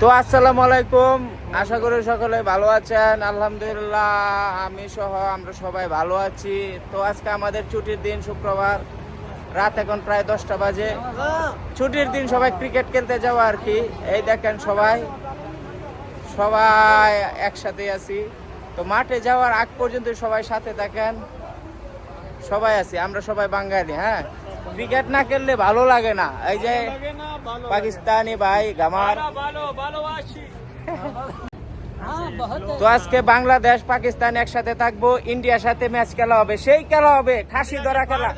তো আসসালামু আলাইকুম। আশা করি সকলে ভালো আছেন। আলহামদুলিল্লাহ, আমি সহ আমরা সবাই ভালো আছি। তো আজকে আমাদের ছুটির দিন শুক্রবার। রাত এখন প্রায় দশটা বাজে। ছুটির দিন সবাই ক্রিকেট খেলতে যাওয়া আর কি। এই দেখেন সবাই। সবাই একসাথে আছি। তো মাঠে যাওয়ার আগ পর্যন্ত সবাই সাথে থাকেন। সবাই আছি, আমরা সবাই বাঙালি হ্যাঁ? ক্রিকেট না খেললে ভালো লাগে না। এই যে পাকিস্তানি ভাই গামার। তো আজকে বাংলাদেশ পাকিস্তান একসাথে থাকব। ইন্ডিয়ার সাথে ম্যাচ খেলা হবে। সেই খেলা হবে। খাসি ধরা খেলা।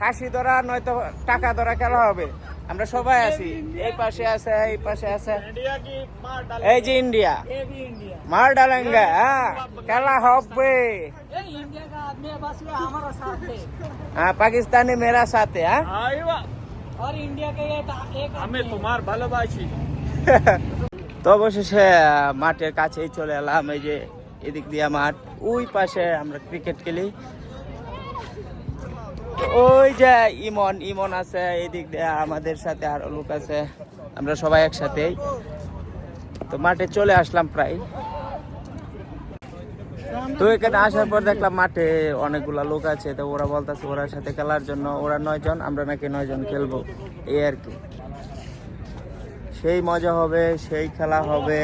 খাসি ধরা নয়তো টাকা ধরা খেলা হবে। আমরা সবাই আছি। এই পাশে আছে এই পাশে আছে। এই যে ইন্ডিয়া। মার ডালেঙ্গা হ্যাঁ, খেলা হবে। হ্যাঁ পাকিস্তানি মেরা সাথে হ্যাঁ। তো অবশেষে মাঠের কাছেই চলে এলাম এই যে এদিক দিয়ে মাঠ ওই পাশে আমরা ক্রিকেট খেলি। ওই যে ইমন ইমন আছে, এদিক দিয়ে আমাদের সাথে আরও লোক আছে। আমরা সবাই একসাথেই। তো মাঠে চলে আসলাম প্রায়। তো এখানে আসার পর দেখলাম মাঠে অনেকগুলা লোক আছে। তো ওরা বলতেছে ওরার সাথে খেলার জন্য, ওরা নয় জন, আমরা নাকি নয় জন খেলব। এই আর কি। সেই মজা হবে, সেই খেলা হবে।